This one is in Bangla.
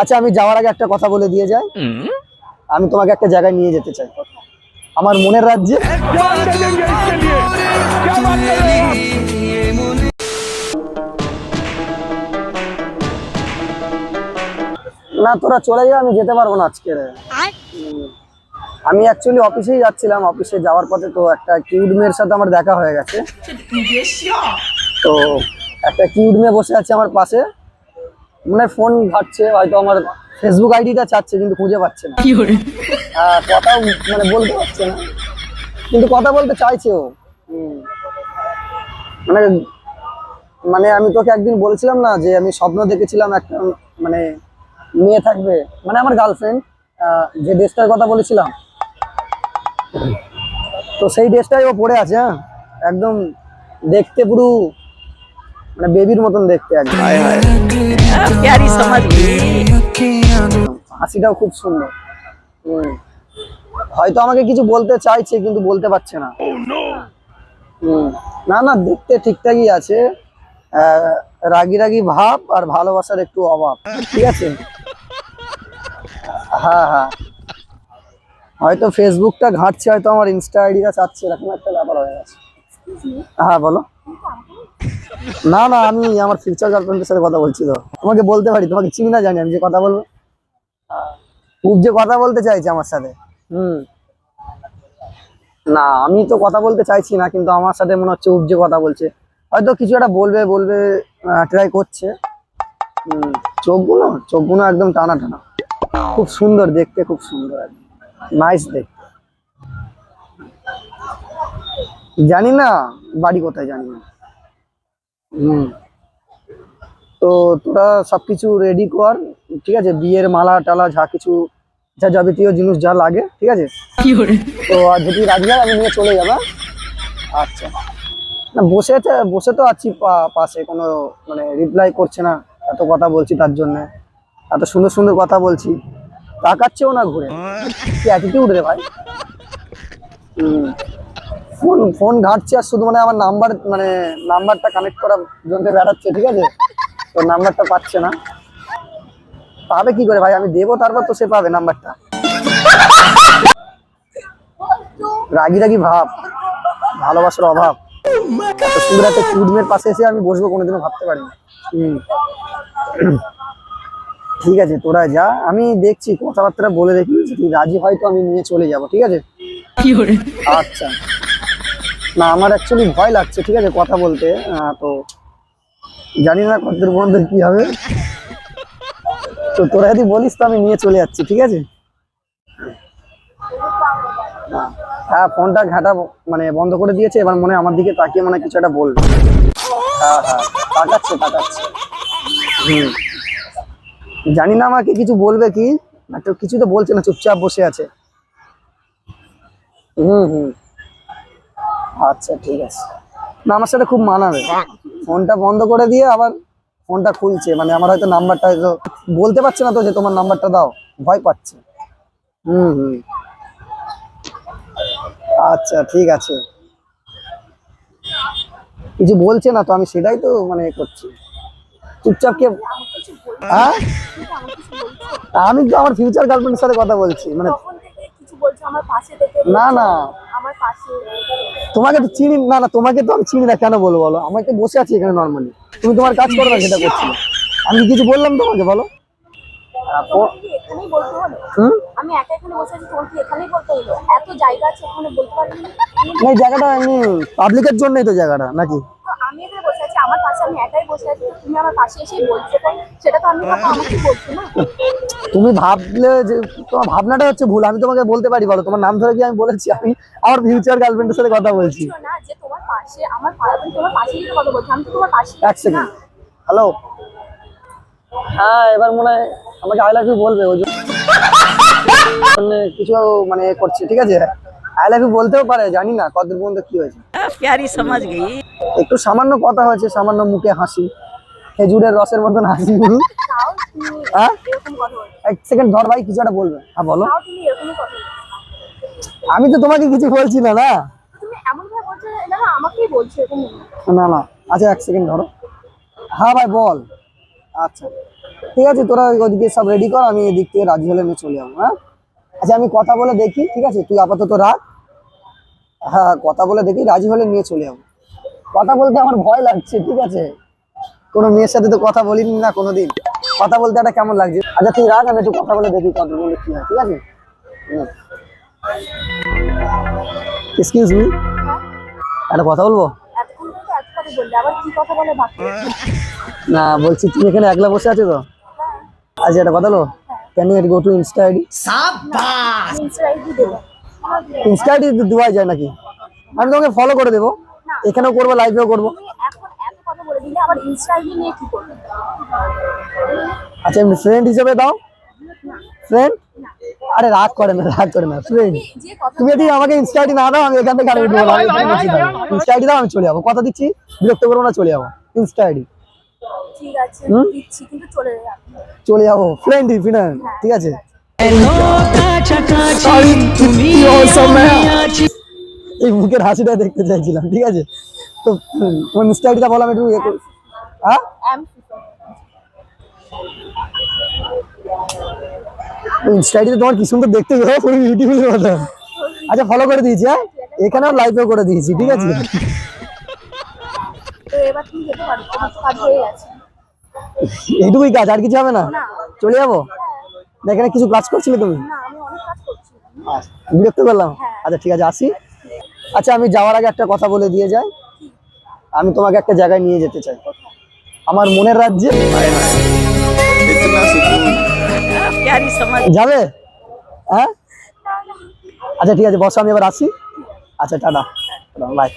আচ্ছা আমি যাওয়ার আগে একটা কথা বলে দিয়ে যাই। আমি তোমাকে একটা জায়গায় নিয়ে যেতে চাই। আমার মনের রাজ্যে। না তোরা চলে যা আমি যেতে পারব না আজকে। আমি অ্যাকচুয়ালি অফিসেই যাচ্ছিলাম। অফিসে যাওয়ার পথে তো একটা কিউট মেয়ের সাথে আমার দেখা হয়ে গেছে। তো একটা কিউট মেয়ে বসে আছে আমার পাশে। মানে ফোন ঘাটছে হয়তো আমার ফেসবুক আইডিটা চাচ্ছে কিন্তু খুঁজে পাচ্ছে না। কথাও মানে বলতে পারছে না। কিন্তু কথা বলতে চাইছে ও। মানে মানে আমি তোকে একদিন বলেছিলাম না যে আমি স্বপ্ন দেখেছিলাম একটা মানে মেয়ে থাকবে। মানে আমার গার্লফ্রেন্ড যে ড্রেসটার কথা বলেছিলাম। তো সেই ড্রেসটাই ও পরে আছে হ্যাঁ। একদম দেখতে পুরো মানে বেবির মতন দেখতে একদম। হাসিটাও খুব সুন্দর। হয়তো আমাকে কিছু বলতে চাইছে কিন্তু বলতে পারছে না। oh, না না দেখতে ঠিকঠাকই আছে। রাগি রাগি ভাব আর ভালোবাসার একটু অভাব। ঠিক আছে? হ্যাঁ হ্যাঁ। হয়তো ফেসবুকটা ঘাঁটছে হয়তো আমার ইনস্টা আইডিটা চাচ্ছে এরকম একটা ব্যাপার হয়ে গেছে। হ্যাঁ বলো। না না, আমি আমার ফিউচার গার্লফ্রেন্ডের সাথে কথা বলছি তো। তোমাকে বলতে পারি, তোমাকে চিনি না জানি, আমি যে কথা বলব। খুব যে কথা বলতে চাইছে আমার সাথে। হুম। না, আমি তো কথা বলতে চাইছি না, কিন্তু আমার সাথে মনে হচ্ছে উব যে কথা বলছে। হয়তো কিছু একটা বলবে বলবে ট্রাই করছে। চোখগুলো চোখগুলো একদম টানা টানা। খুব সুন্দর, দেখতে খুব সুন্দর নাইস দেখতে। জানি না, বাড়ি কোথায় জানি না। হুম। তো তোরা সবকিছু রেডি কর ঠিক আছে? বিয়ের মালা টালা যা কিছু যা যাবতীয় জিনিস যা লাগে ঠিক আছে? তো আর যদি রাজি হয় আমি নিয়ে চলে যাব? আচ্ছা। না বসে বসে তো আছি পাশে কোনো মানে রিপ্লাই করছে না এত কথা বলছি তার জন্য। এত সুন্দর সুন্দর কথা বলছি। তাকাচ্ছেও না ঘুরে। কি অ্যাটিটিউড রে ভাই? হুম। ফোন ফোন ঘাটছে আর শুধু মানে আমার নাম্বার মানে নাম্বারটা কানেক্ট করার জন্য বেড়াচ্ছে ঠিক আছে? তো নাম্বারটা পাচ্ছে না। পাবে কি করে ভাই? আমি দেবো তারপর তো সে পাবে নাম্বারটা। রাগি রাগি ভাব ভালোবাসার অভাব। সুন্দর একটা কুড়মের পাশে এসে আমি বসবো কোনোদিনও ভাবতে পারিনি। হুম। ঠিক আছে তোরা যা। আমি দেখছি কথাবার্তা বলে দেখি। যদি রাজি হয় তো আমি নিয়ে চলে যাব ঠিক আছে? আচ্ছা। না আমার অ্যাকচুয়ালি ভয় লাগছে ঠিক আছে কথা বলতে তো জানি না কতদূর পর্যন্ত কি হবে। তো তোরা যদি বলিস তো আমি নিয়ে চলে যাচ্ছি ঠিক আছে? হ্যাঁ, ফোনটা ঘাটা মানে বন্ধ করে দিয়েছে এবার মনে আমার দিকে তাকিয়ে মানে কিছু একটা বলবে। হ্যাঁ হ্যাঁ তাকাচ্ছে তাকাচ্ছে। হুম। জানি না আমাকে কিছু বলবে কি তো কিছু তো বলছে না চুপচাপ বসে আছে। হুম হুম। আচ্ছা ঠিক আছে। না আমার সাথে খুব মানাবে। ফোনটা বন্ধ করে দিয়ে আবার ফোনটা খুলছে। মানে আমার হয়তো নাম্বারটা হয়তো বলতে পারছে না তো যে তোমার নাম্বারটা দাও। ভয় পাচ্ছে। হুম হুম। আচ্ছা ঠিক আছে। কিছু বলছে না তো? আমি সেটাই তো মানে করছি। চুপচাপ কে হ্যাঁ? আমি তো আমার ফিউচার গার্লফ্রেন্ডের সাথে কথা বলছি। মানে না না। তোমাকে তো চিনি না না তোমাকে তো আমি চিনি না কেন বলো বলো? আমি তো বসে আছি এখানে নর্মালি তুমি তোমার কাজ করো না সেটা করছি। আমি কিছু বললাম তোমাকে বলো। জায়গাটা এমনি পাবলিকের জন্যই তো জায়গাটা নাকি তো আমি এখানে বসে আছি আমার পাশে আমি একাই বসে আছি তুমি আমার পাশে এসেই বলছো সেটা তো আমি আমাকে বলছো না। তুমি ভাবলে যে তোমার ভাবনাটা হচ্ছে ভুল আমি তোমাকে বলতে পারি বলো তোমার নাম ধরে কি আমি বলেছি? আমি আমার ফিউচার গার্লফ্রেন্ডের সাথে কথা বলছি। না যে তোমার পাশে আমার তোমার পাশে গিয়ে কথা বলছি আমি তো তোমার পাশে এক সেকেন্ড হ্যালো হ্যাঁ এবার মনে হয় আমাকে আই লাভ ইউ বলবে ওই জন্য মানে কিছু মানে করছে ঠিক আছে? আই লাভ ইউ বলতেও পারে জানি না কত পর্যন্ত কি হয়েছে। প্যারি সমাজ গেই। একটু সামান্য কথা হয়েছে সামান্য মুখে হাসি। খেজুরের রসের মতন হাসি। হ্যাঁ? এক সেকেন্ড ধর ভাই কিছু একটা বলবে। হ্যাঁ বলো। আমি তো তোমাকে কিছু বলছি না না? না না আচ্ছা এক সেকেন্ড ধরো। হ্যাঁ ভাই বল। আচ্ছা। ঠিক আছে তোরা ওদিকে সব রেডি কর আমি এদিক থেকে রাজি হলে আমি চলে যাব হ্যাঁ? আচ্ছা আমি কথা বলে দেখি ঠিক আছে? তুই আপাতত রাখ। হ্যাঁ কথা বলে দেখি রাজি হলে নিয়ে চলে যাব। কথা বলতে আমার ভয় লাগছে ঠিক আছে? কোনো মেয়ের সাথে তো কথা বলিনি না কোনোদিন। কথা বলতে একটা কেমন লাগছে? আচ্ছা তুই রাখ আমি একটু কথা বলে দেখি কত বলে কি হয় ঠিক আছে? এক্সকিউজ মি একটা কথা বলব? কথা কথা না বলছি তুমি এখানে একলা বসে আছো তো? আচ্ছা একটা কথা বলো। Can you go to insta ID insta ID দেবো। ইনস্টা আইডি দেওয়া যায় নাকি? আমি তোমাকে ফলো করে দেবো। এখানেও করব লাইভেও করব। আচ্ছা এমনি ফ্রেন্ড হিসেবে দাও। ফ্রেন্ড আরে রাগ করে না রাগ করে না ফ্রেন্ড তুমি যদি আমাকে ইনস্টা আইডি না দাও আমি এখান থেকে উঠবো ইনস্টা আইডি দাও আমি চলে যাব। কথা দিচ্ছি বিরক্ত করব না চলে যাব। ইনস্টা আইডি ঠিক আছে কিন্তু চলে যাব। ফ্রেন্ড ফ্রেন্ড ঠিক আছে। এই মুখের হাসিটা দেখতে চাইছিলাম ঠিক আছে? তো তোমার ইনস্টা আইডিটা বলো একটু ইয়ে হ্যাঁ ইনস্টা আইডিতে তোমার কি সুন্দর দেখতে গো পুরো বিউটিফুল মতো। আচ্ছা ফলো করে দিয়েছি হ্যাঁ? এখানেও লাইভেও করে দিয়েছি ঠিক আছে? এইটুকুই কাজ আর কিছু হবে না। চলে যাব? এখানে কিছু কাজ করছিলে তুমি? বিরক্ত করলাম? আচ্ছা ঠিক আছে আসি। আচ্ছা আমি যাওয়ার আগে একটা কথা বলে দিয়ে যাই। আমি তোমাকে একটা জায়গায় নিয়ে যেতে চাই। আমার মনের রাজ্যে যাবে? হ্যাঁ? আচ্ছা ঠিক আছে বসো আমি এবার আসি। আচ্ছা টাটা। বাই।